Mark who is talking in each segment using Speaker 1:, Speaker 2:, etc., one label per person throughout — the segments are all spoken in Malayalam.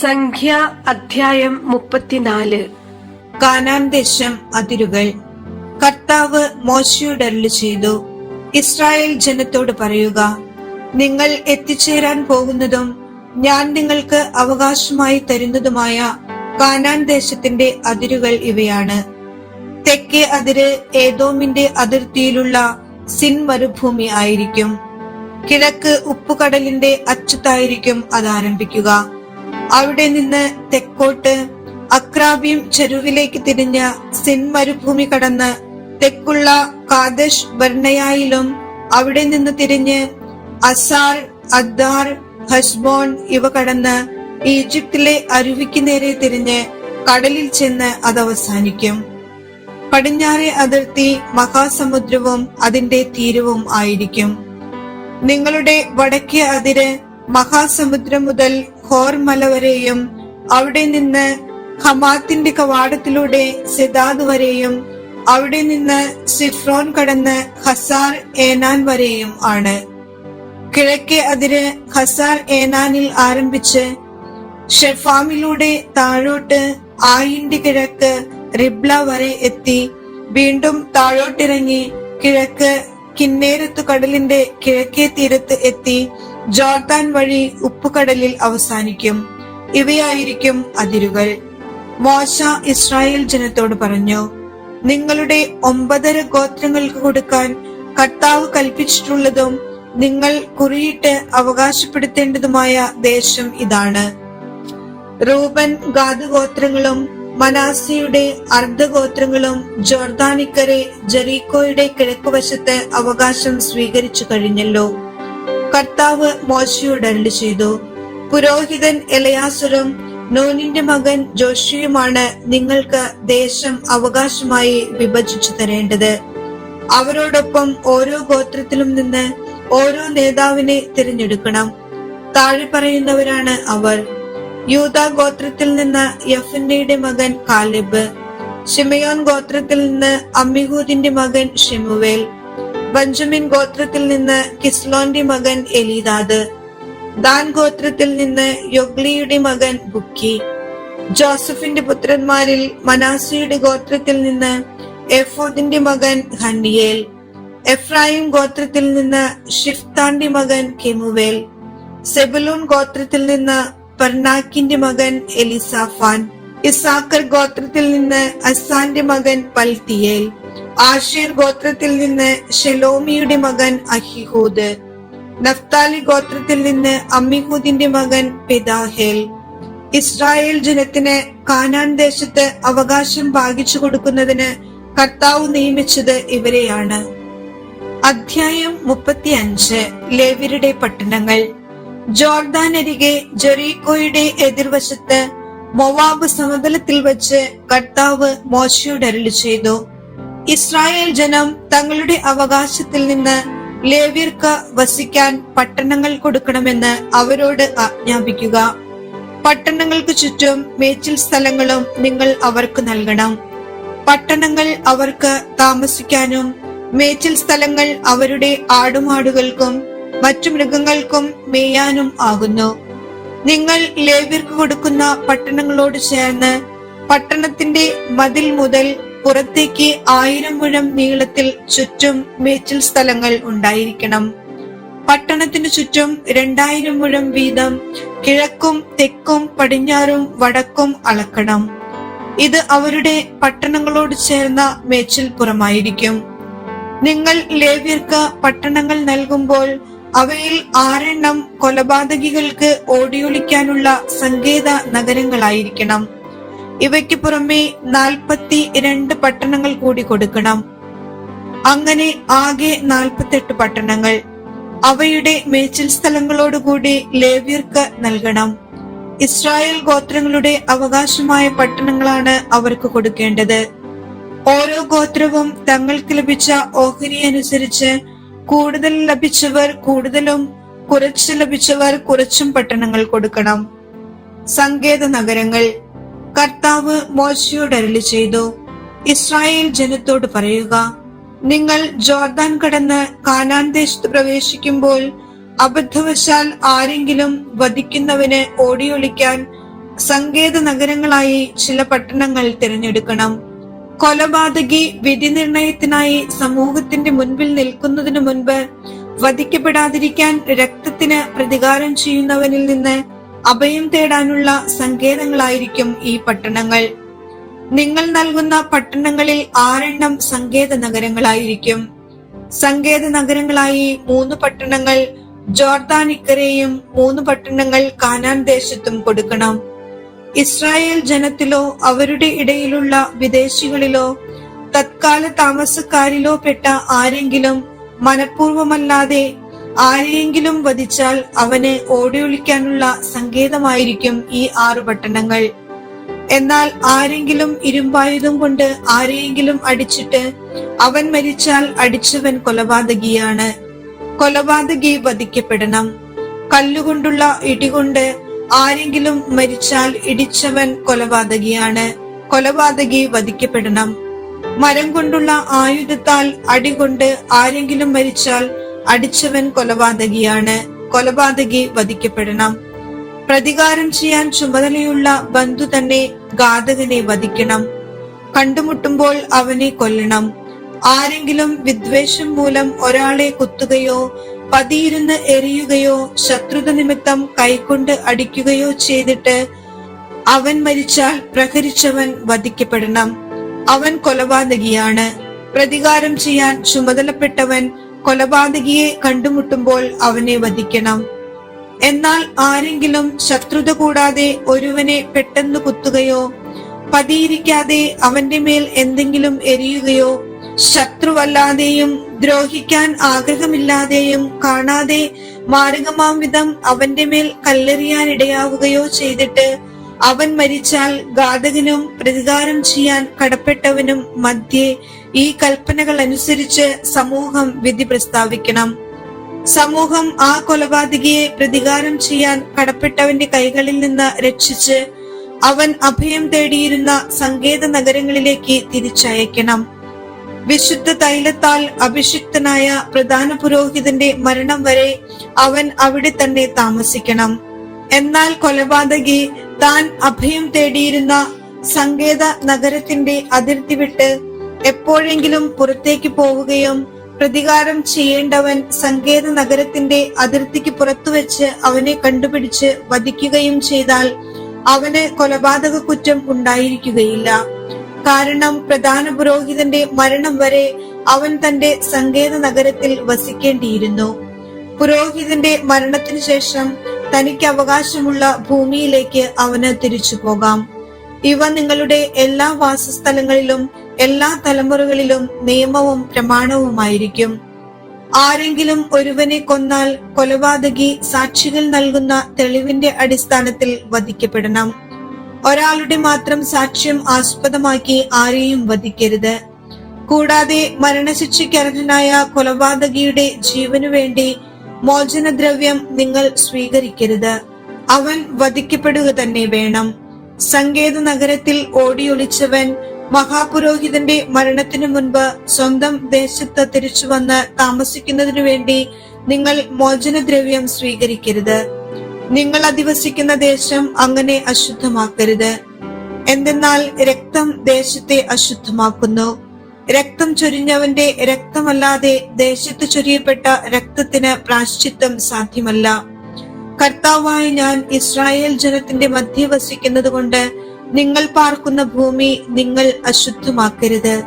Speaker 1: സംഖ്യ അധ്യായം മുപ്പത്തിനാല്.
Speaker 2: കാനാൻ ദേശം അതിരുകൾ. കർത്താവ് മോശയോട് ചെയ്തു ഇസ്രായേൽ ജനത്തോട് പറയുക നിങ്ങൾ എത്തിച്ചേരാൻ പോകുന്നതും ഞാൻ നിങ്ങൾക്ക് അവകാശമായി തരുന്നതുമായ കാനാൻ ദേശത്തിന്റെ അതിരുകൾ ഇവയാണ്. തെക്കേ അതിര് ഏതോമിന്റെ അതിർത്തിയിലുള്ള സിൻ മരുഭൂമി ആയിരിക്കും. കിഴക്ക് ഉപ്പുകടലിന്റെ അച്ചത്തായിരിക്കും അത് ആരംഭിക്കുക. അവിടെ നിന്ന് തെക്കോട്ട് അക്രാബിയും ചെരുവിലേക്ക് തിരിഞ്ഞ സിൻ മരുഭൂമി കടന്ന് തെക്കുള്ള കാദഷ് ബർണയായിലും അവിടെ നിന്ന് തിരിഞ്ഞ് അസാർ അദ്ദാർ ഹസ്ബോൺ ഇവ കടന്ന് ഈജിപ്തിലെ അരുവിക്ക് നേരെ തിരിഞ്ഞ് കടലിൽ ചെന്ന് അത് അവസാനിക്കും. പടിഞ്ഞാറെ അതിർത്തി മഹാസമുദ്രവും അതിന്റെ തീരവും ആയിരിക്കും. നിങ്ങളുടെ വടക്കേ അതിര് മഹാസമുദ്രം മുതൽ ഹോർമല വരെയും അവിടെ നിന്ന് ഹമാത്തിന്റെ കവാടത്തിലൂടെ സിദാദ് വരെയും അവിടെ നിന്ന് സിഫ്രോൻ കടന്ന് ഹസാർ ഏനാൻ വരെയും ആണ്. കിഴക്കേ അതിര് ഹസാർ ഏനാനിൽ ആരംഭിച്ച് ഷെഫാമിലൂടെ താഴോട്ട് ആയിന്റെ കിഴക്ക് റിബ്ല വരെ എത്തി. വീണ്ടും താഴോട്ടിറങ്ങി കിഴക്ക് കിന്നേരത്തു കടലിന്റെ കിഴക്കേ തീരത്ത് എത്തി. ജോർദാൻ വഴി ഉപ്പുകടലിൽ അവസാനിക്കും. ഇവയായിരിക്കും അതിരുകൾ. മോശ ഇസ്രായേൽ ജനത്തോട് പറഞ്ഞു നിങ്ങളുടെ ഒമ്പതര ഗോത്രങ്ങൾക്ക് കൊടുക്കാൻ കർത്താവ് കൽപ്പിച്ചിട്ടുള്ളതും നിങ്ങൾ കുറിയിട്ട് അവകാശപ്പെടുത്തേണ്ടതുമായ ദേശം ഇതാണ്. റൂബൻ ഗാതുഗോത്രങ്ങളും മനാസിയുടെ അർദ്ധഗോത്രങ്ങളും ജോർദാനിക്കരെ ജെറീക്കോയുടെ കിഴക്കുവശത്ത് അവകാശം സ്വീകരിച്ചു കഴിഞ്ഞല്ലോ. കർത്താവ് മോശയോട് അരുളി ചെയ്തു പുരോഹിതൻ എലയാസുരും നോനിന്റെ മകൻ ജോഷിയുമാണ് നിങ്ങൾക്ക് ദേശം അവകാശമായി വിഭജിച്ചു തരേണ്ടത്. അവരോടൊപ്പം ഓരോ ഗോത്രത്തിലും നിന്ന് ഓരോ നേതാവിനെ തിരഞ്ഞെടുക്കണം. താഴെ പറയുന്നവരാണ് അവർ. യൂത ഗോത്രത്തിൽ നിന്ന് യഫിന്റെ മകൻ കാലിബ് ഷിമയോൻ ഗോത്രത്തിൽ നിന്ന് അമ്മിഹൂദിന്റെ മകൻ ഷിമുവേൽ ബഞ്ചമിൻ ഗോത്രത്തിൽ നിന്ന് കിസ്ലോന്റെ മകൻ എലിദാദ്. ദാൻ ഗോത്രത്തിൽ നിന്ന് യൊഗ്ലിയുടെ മകൻ ബുക്കി. ജോസഫിന്റെ പുത്രന്മാരിൽ മനാസിയുടെ ഗോത്രത്തിൽ നിന്ന് എഫോദിന്റെ മകൻ ഹന്നിയേൽ. എഫ്രായിം ഗോത്രത്തിൽ നിന്ന് ഷിഫ്താന്റെ മകൻ കെമുവേൽ. സെബലൂൺ ഗോത്രത്തിൽ നിന്ന് പർണാക്കിന്റെ മകൻ എലിസാഫാൻ. ഇസാക്കർ ഗോത്രത്തിൽ നിന്ന് അസാന്റെ മകൻ പൽത്തിയേൽ. ആഷീർ ഗോത്രത്തിൽ നിന്ന് ഷെലോമിയുടെ മകൻ അഹിഹൂദ് നഫ്താലി ഗോത്രത്തിൽ നിന്ന് അമ്മിഹൂദിന്റെ മകൻ പെദാഹേൽ. ഇസ്രായേൽ ജനത്തിന് കാനാൻ ദേശത്ത് അവകാശം ഭാഗിച്ചു കൊടുക്കുന്നതിന് കർത്താവ് നിയമിച്ചത് ഇവരെയാണ്. അധ്യായം മുപ്പത്തി അഞ്ച് ലേവ്യരുടെ പട്ടണങ്ങൾ. ജോർദാൻ അരികെ ജെറീക്കോയുടെ എതിർവശത്ത് മൊവാബ് സമതലത്തിൽ വച്ച് കർത്താവ് മോശയോട് അരളി ചെയ്തു ഇസ്രായേൽ ജനം തങ്ങളുടെ അവകാശത്തിൽ നിന്ന് ലേവ്യർക്ക് വസിക്കാൻ പട്ടണങ്ങൾ കൊടുക്കണമെന്ന് അവരോട് ആജ്ഞാപിക്കുക. പട്ടണങ്ങൾക്ക് ചുറ്റും മേച്ചിൽ സ്ഥലങ്ങളും നിങ്ങൾ അവർക്ക് നൽകണം. പട്ടണങ്ങൾ അവർക്ക് താമസിക്കാനും മേച്ചിൽ സ്ഥലങ്ങൾ അവരുടെ ആടുമാടുകൾക്കും മറ്റു മൃഗങ്ങൾക്കും മേയാനും ആകുന്നു. നിങ്ങൾ ലേവ്യർക്ക് കൊടുക്കുന്ന പട്ടണങ്ങളോട് ചേർന്ന് പട്ടണത്തിന്റെ മതിൽ മുതൽ പുറത്തേക്ക് ആയിരം മുഴം നീളത്തിൽ ചുറ്റും മേച്ചിൽ സ്ഥലങ്ങൾ ഉണ്ടായിരിക്കണം. പട്ടണത്തിനു ചുറ്റും രണ്ടായിരം മുഴം വീതം കിഴക്കും തെക്കും പടിഞ്ഞാറും വടക്കും അളക്കണം. ഇത് അവരുടെ പട്ടണങ്ങളോട് ചേർന്ന മേച്ചിൽ പുറമായിരിക്കും. നിങ്ങൾ ലേവ്യർക്ക് പട്ടണങ്ങൾ നൽകുമ്പോൾ അവയിൽ ആറെണ്ണം കൊലപാതകികൾക്ക് ഓടിയൊളിക്കാനുള്ള സങ്കേത നഗരങ്ങളായിരിക്കണം. ഇവയ്ക്ക് പുറമെ നാൽപ്പത്തി രണ്ട് പട്ടണങ്ങൾ കൂടി കൊടുക്കണം. അങ്ങനെ ആകെ നാൽപ്പത്തെട്ട് പട്ടണങ്ങൾ. അവയുടെ മേച്ചിൽ സ്ഥലങ്ങളോടുകൂടി ലേവ്യർക്ക് നൽകണം. ഇസ്രായേൽ ഗോത്രങ്ങളുടെ അവകാശമായ പട്ടണങ്ങളാണ് അവർക്ക് കൊടുക്കേണ്ടത്. ഓരോ ഗോത്രവും തങ്ങൾക്ക് ലഭിച്ച ഓഹരി അനുസരിച്ച് കൂടുതൽ ലഭിച്ചവർ കൂടുതലും കുറച്ച് ലഭിച്ചവർ കുറച്ചും പട്ടണങ്ങൾ കൊടുക്കണം. സങ്കേത നഗരങ്ങൾ. കർത്താവ് മോശയോട് അരുളി ചെയ്തു. ഇസ്രായേൽ ജനത്തോട് പറയുക നിങ്ങൾ ജോർദാൻ കടന്ന് കാനാൻ ദേശത്ത് പ്രവേശിക്കുമ്പോൾ അബദ്ധവശാൽ ആരെങ്കിലും വധിക്കുന്നവന് ഓടിയൊളിക്കാൻ സങ്കേത നഗരങ്ങളായി ചില പട്ടണങ്ങൾ തിരഞ്ഞെടുക്കണം. കൊലപാതകി വിധി നിർണയത്തിനായി സമൂഹത്തിന്റെ മുൻപിൽ നിൽക്കുന്നതിനു മുൻപ് വധിക്കപ്പെടാതിരിക്കാൻ രക്തത്തിന് പ്രതികാരം ചെയ്യുന്നവനിൽ നിന്ന് അഭയം തേടാനുള്ള സങ്കേതങ്ങളായിരിക്കും ഈ പട്ടണങ്ങൾ. നിങ്ങൾ നൽകുന്ന പട്ടണങ്ങളിൽ ആറെണ്ണം സങ്കേത നഗരങ്ങളായിരിക്കും. സങ്കേത നഗരങ്ങളായി മൂന്ന് പട്ടണങ്ങൾ ജോർദാനിക്കരെയും മൂന്ന് പട്ടണങ്ങൾ കാനാൻ ദേശത്തും കൊടുക്കണം. ഇസ്രായേൽ ജനത്തിലോ അവരുടെ ഇടയിലുള്ള വിദേശികളിലോ തത്കാല താമസക്കാരിലോ പെട്ട ആരെങ്കിലും മനഃപൂർവമല്ലാതെ ആരെയെങ്കിലും വധിച്ചാൽ അവനെ ഓടിയൊളിക്കാനുള്ള സങ്കേതമായിരിക്കും ഈ ആറു പട്ടണങ്ങൾ. എന്നാൽ ആരെങ്കിലും ഇരുമ്പായുധം കൊണ്ട് ആരെയെങ്കിലും അടിച്ചിട്ട് അവൻ മരിച്ചാൽ അടിച്ചവൻ കൊലപാതകിയാണ്. കൊലപാതകി വധിക്കപ്പെടണം. കല്ലുകൊണ്ടുള്ള ഇടികൊണ്ട് ആരെങ്കിലും മരിച്ചാൽ ഇടിച്ചവൻ കൊലപാതകിയാണ്. കൊലപാതകി വധിക്കപ്പെടണം. മരം കൊണ്ടുള്ള ആയുധത്താൽ അടികൊണ്ട് ആരെങ്കിലും മരിച്ചാൽ അടിച്ചവൻ കൊലപാതകിയാണ്. കൊലപാതകി വധിക്കപ്പെടണം. പ്രതികാരം ചെയ്യാൻ ചുമതലയുള്ള ബന്ധു തന്നെ ഘാതകനെ വധിക്കണം. കണ്ടുമുട്ടുമ്പോൾ അവനെ കൊല്ലണം. ആരെങ്കിലും വിദ്വേഷം മൂലം ഒരാളെ കുത്തുകയോ പതിയിരുന്ന് എറിയുകയോ ശത്രുത നിമിത്തം കൈകൊണ്ട് അടിക്കുകയോ ചെയ്തിട്ട് അവൻ മരിച്ചാൽ പ്രഹരിച്ചവൻ വധിക്കപ്പെടണം. അവൻ കൊലപാതകിയാണ്. പ്രതികാരം ചെയ്യാൻ ചുമതലപ്പെട്ടവൻ കൊലപാതകിയെ കണ്ടുമുട്ടുമ്പോൾ അവനെ വധിക്കണം. എന്നാൽ ആരെങ്കിലും ശത്രുത കൂടാതെ ഒരുവനെ പെട്ടെന്ന് കുത്തുകയോ പതിയിരിക്കാതെ അവന്റെ മേൽ എന്തെങ്കിലും എരിയുകയോ ശത്രുവല്ലാതെയും ദ്രോഹിക്കാൻ ആഗ്രഹമില്ലാതെയും കാണാതെ മാരകമാം വിധം അവന്റെ മേൽ കല്ലെറിയാൻ ഇടയാവുകയോ ചെയ്തിട്ട് അവൻ മരിച്ചാൽ ഘാതകനും പ്രതികാരം ചെയ്യാൻ കടപ്പെട്ടവനും മധ്യേ ഈ കൽപ്പനകൾ അനുസരിച്ച് സമൂഹം വിധി പ്രസ്താവിക്കണം. സമൂഹം ആ കൊലപാതകയെ പ്രതികാരം ചെയ്യാൻ കടപ്പെട്ടവന്റെ കൈകളിൽ നിന്ന് രക്ഷിച്ച് അവൻ അഭയം തേടിയിരുന്ന സങ്കേത നഗരങ്ങളിലേക്ക് തിരിച്ചയക്കണം. വിശുദ്ധ തൈലത്താൽ അഭിഷിക്തനായ പ്രധാന പുരോഹിതന്റെ മരണം വരെ അവൻ അവിടെ തന്നെ താമസിക്കണം. എന്നാൽ കൊലപാതകി താൻ അഭയം തേടിയിരുന്ന സങ്കേത നഗരത്തിന്റെ അതിർത്തി വിട്ട് എപ്പോഴെങ്കിലും പുറത്തേക്ക് പോവുകയും പ്രതികാരം ചെയ്യേണ്ടവൻ സങ്കേത നഗരത്തിന്റെ അതിർത്തിക്ക് പുറത്തുവെച്ച് അവനെ കണ്ടുപിടിച്ച് വധിക്കുകയും ചെയ്താൽ അവന് കൊലപാതക കുറ്റം ഉണ്ടായിരിക്കുകയില്ല. കാരണം പ്രധാന പുരോഹിതന്റെ മരണം വരെ അവൻ തന്റെ സങ്കേത നഗരത്തിൽ വസിക്കേണ്ടിയിരുന്നു. പുരോഹിതന്റെ മരണത്തിന് ശേഷം തനിക്ക് അവകാശമുള്ള ഭൂമിയിലേക്ക് അവന് തിരിച്ചു പോകാം. ഇവ നിങ്ങളുടെ എല്ലാ വാസസ്ഥലങ്ങളിലും എല്ലാ തലമുറകളിലും നിയമവും പ്രമാണവുമായിരിക്കും. ആരെങ്കിലും ഒരുവനെ കൊന്നാൽ കൊലപാതകി സാക്ഷികൾ നൽകുന്ന തെളിവിന്റെ അടിസ്ഥാനത്തിൽ വധിക്കപ്പെടണം. ഒരാളുടെ മാത്രം സാക്ഷ്യം ആസ്പദമാക്കി ആരെയും വധിക്കരുത്. കൂടാതെ മരണശിക്ഷയ്ക്ക് അർഹനായ കൊലപാതകിയുടെ ജീവനു വേണ്ടി മോചനദ്രവ്യം നിങ്ങൾ സ്വീകരിക്കരുത്. അവൻ വധിക്കപ്പെടുക തന്നെ വേണം. സങ്കേത നഗരത്തിൽ ഓടിയൊളിച്ചവൻ മഹാപുരോഹിതന്റെ മരണത്തിനു മുൻപ് സ്വന്തം ദേശത്ത് തിരിച്ചു വന്ന് താമസിക്കുന്നതിനു വേണ്ടി നിങ്ങൾ മോചനദ്രവ്യം സ്വീകരിക്കരുത്. നിങ്ങൾ അധിവസിക്കുന്ന ദേശം അങ്ങനെ അശുദ്ധമാക്കരുത്. എന്തെന്നാൽ രക്തം ദേശത്തെ അശുദ്ധമാക്കുന്നു. രക്തം ചൊരിഞ്ഞവന്റെ രക്തമല്ലാതെ ദേശത്ത് ചൊരിയപ്പെട്ട രക്തത്തിന് പ്രാശ്ചിത്വം സാധ്യമല്ല. കർത്താവായ ഞാൻ ഇസ്രായേൽ ജനത്തിന്റെ മധ്യ വസിക്കുന്നത് കൊണ്ട് നിങ്ങൾ പാർക്കുന്ന ഭൂമി നിങ്ങൾ അശുദ്ധമാക്കരുത്.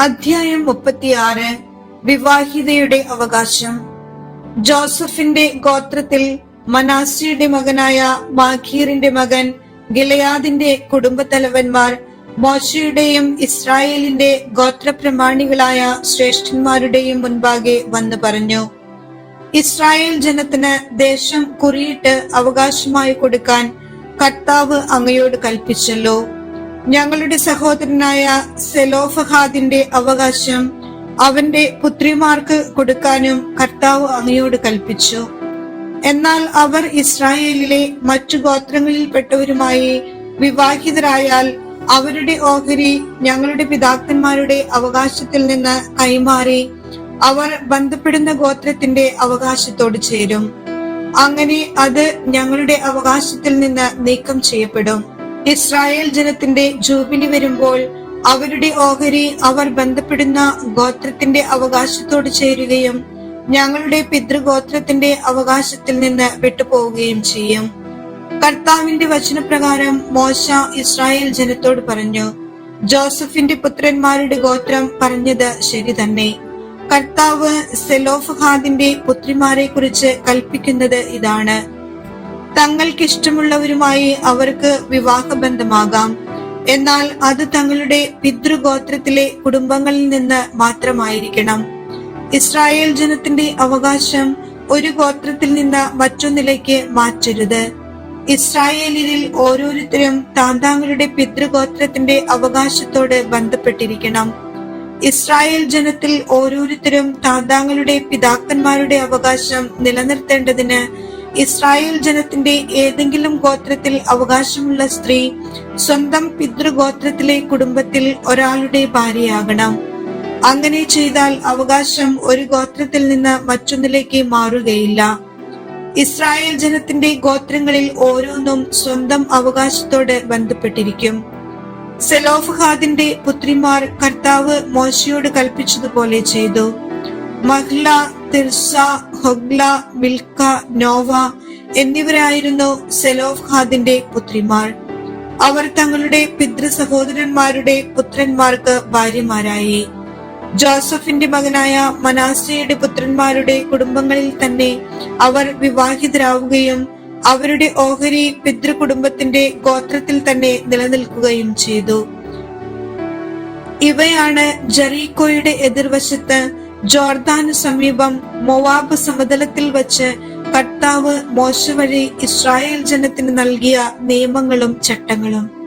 Speaker 2: അധ്യായം മുപ്പത്തിയാറ്. വിവാഹിതയുടെ അവകാശം. ജോസഫിന്റെ ഗോത്രത്തിൽ മനാസിയുടെ മകനായ മാഖീറിന്റെ മകൻ ഗിലയാദിന്റെ കുടുംബത്തലവന്മാർ മോശയുടെയും ഇസ്രായേലിന്റെ ഗോത്രപ്രമാണികളായ ശ്രേഷ്ഠന്മാരുടെയും മുൻപാകെ വന്നു പറഞ്ഞു. ഇസ്രായേൽ ജനത്തിന് ദേശം കുറിയിട്ട് അവകാശമായി കൊടുക്കാൻ കർത്താവ് അങ്ങയോട് കൽപ്പിച്ചല്ലോ. ഞങ്ങളുടെ സഹോദരനായ സെലോഫഹാദിന്റെ അവകാശം അവന്റെ പുത്രിമാർക്ക് കൊടുക്കാനും കർത്താവ് അങ്ങയോട് കൽപ്പിച്ചു. എന്നാൽ അവർ ഇസ്രായേലിലെ മറ്റു ഗോത്രങ്ങളിൽപ്പെട്ടവരുമായി വിവാഹിതരായാൽ അവരുടെ ഓഹരി ഞങ്ങളുടെ പിതാക്കന്മാരുടെ അവകാശത്തിൽ നിന്ന് കൈമാറി അവർ ബന്ധപ്പെടുന്ന ഗോത്രത്തിന്റെ അവകാശത്തോട് ചേരും. അങ്ങനെ അത് ഞങ്ങളുടെ അവകാശത്തിൽ നിന്ന് നീക്കം ചെയ്യപ്പെടും. ഇസ്രായേൽ ജനത്തിന്റെ ജൂബിലി വരുമ്പോൾ അവരുടെ ഓഹരി അവർ ബന്ധപ്പെടുന്ന ഗോത്രത്തിന്റെ അവകാശത്തോട് ചേരുകയും ഞങ്ങളുടെ പിതൃഗോത്രത്തിന്റെ അവകാശത്തിൽ നിന്ന് വിട്ടുപോവുകയും ചെയ്യും. കർത്താവിന്റെ വചനപ്രകാരം മോശ ഇസ്രായേൽ ജനത്തോട് പറഞ്ഞു ജോസഫിന്റെ പുത്രന്മാരുടെ ഗോത്രം പറഞ്ഞത് ശരി തന്നെ. കർത്താവ് സെലോഫഹാദിന്റെ പുത്രിമാരെ കുറിച്ച് കൽപ്പിക്കുന്നത് ഇതാണ്. തങ്ങൾക്കിഷ്ടമുള്ളവരുമായി അവർക്ക് വിവാഹബന്ധമാകാം. എന്നാൽ അത് തങ്ങളുടെ പിതൃഗോത്രത്തിലെ കുടുംബങ്ങളിൽ നിന്ന് മാത്രമായിരിക്കണം. ഇസ്രായേൽ ജനത്തിന്റെ അവകാശം ഒരു ഗോത്രത്തിൽ നിന്ന് മറ്റൊന്നിലേക്ക് മാറ്റരുത്. ഇസ്രായേലിൽ ഓരോരുത്തരും താന്താങ്ങളുടെ പിതൃഗോത്രത്തിന്റെ അവകാശത്തോട് ബന്ധപ്പെട്ടിരിക്കണം. ഇസ്രായേൽ ജനത്തിൽ ഓരോരുത്തരും താന്താങ്ങളുടെ പിതാക്കന്മാരുടെ അവകാശം നിലനിർത്തേണ്ടതിന് ഇസ്രായേൽ ജനത്തിന്റെ ഏതെങ്കിലും ഗോത്രത്തിൽ അവകാശമുള്ള സ്ത്രീ സ്വന്തം പിതൃഗോത്രത്തിലെ കുടുംബത്തിൽ ഒരാളുടെ ഭാര്യയാകണം. അങ്ങനെ ചെയ്താൽ അവകാശം ഒരു ഗോത്രത്തിൽ നിന്ന് മറ്റൊന്നിലേക്ക് മാറുകയില്ല. ഇസ്രായേൽ ജനത്തിന്റെ ഗോത്രങ്ങളിൽ ഓരോന്നും സ്വന്തം അവകാശത്തോട് ബന്ധപ്പെട്ടിരിക്കും. സെലോഫ്ഹാദിന്റെ പുത്രിമാർ കർത്താവ് മോശയോട് കൽപ്പിച്ചതുപോലെ ചെയ്തു. Mahlah Tirzah Hoglah Milcah Noah എന്നിവരായിരുന്നു സെലോഫ്ഹാദിന്റെ പുത്രിമാർ. അവർ തങ്ങളുടെ പിതൃ സഹോദരന്മാരുടെ പുത്രന്മാർക്ക് ഭാര്യമാരായി. ജോസഫിന്റെ മകനായ മനാസയുടെ പുത്രന്മാരുടെ കുടുംബങ്ങളിൽ തന്നെ അവർ വിവാഹിതരാവുകയും അവരുടെ ഓഹരി പിതൃ കുടുംബത്തിന്റെ ഗോത്രത്തിൽ തന്നെ നിലനിൽക്കുകയും ചെയ്തു. ഇവയാണ് ജറീക്കോയുടെ എതിർവശത്ത് ജോർദാന് സമീപം മൊവാബ് സമതലത്തിൽ വച്ച് കർത്താവ് മോശ വഴി ഇസ്രായേൽ ജനത്തിന് നൽകിയ നിയമങ്ങളും ചട്ടങ്ങളും.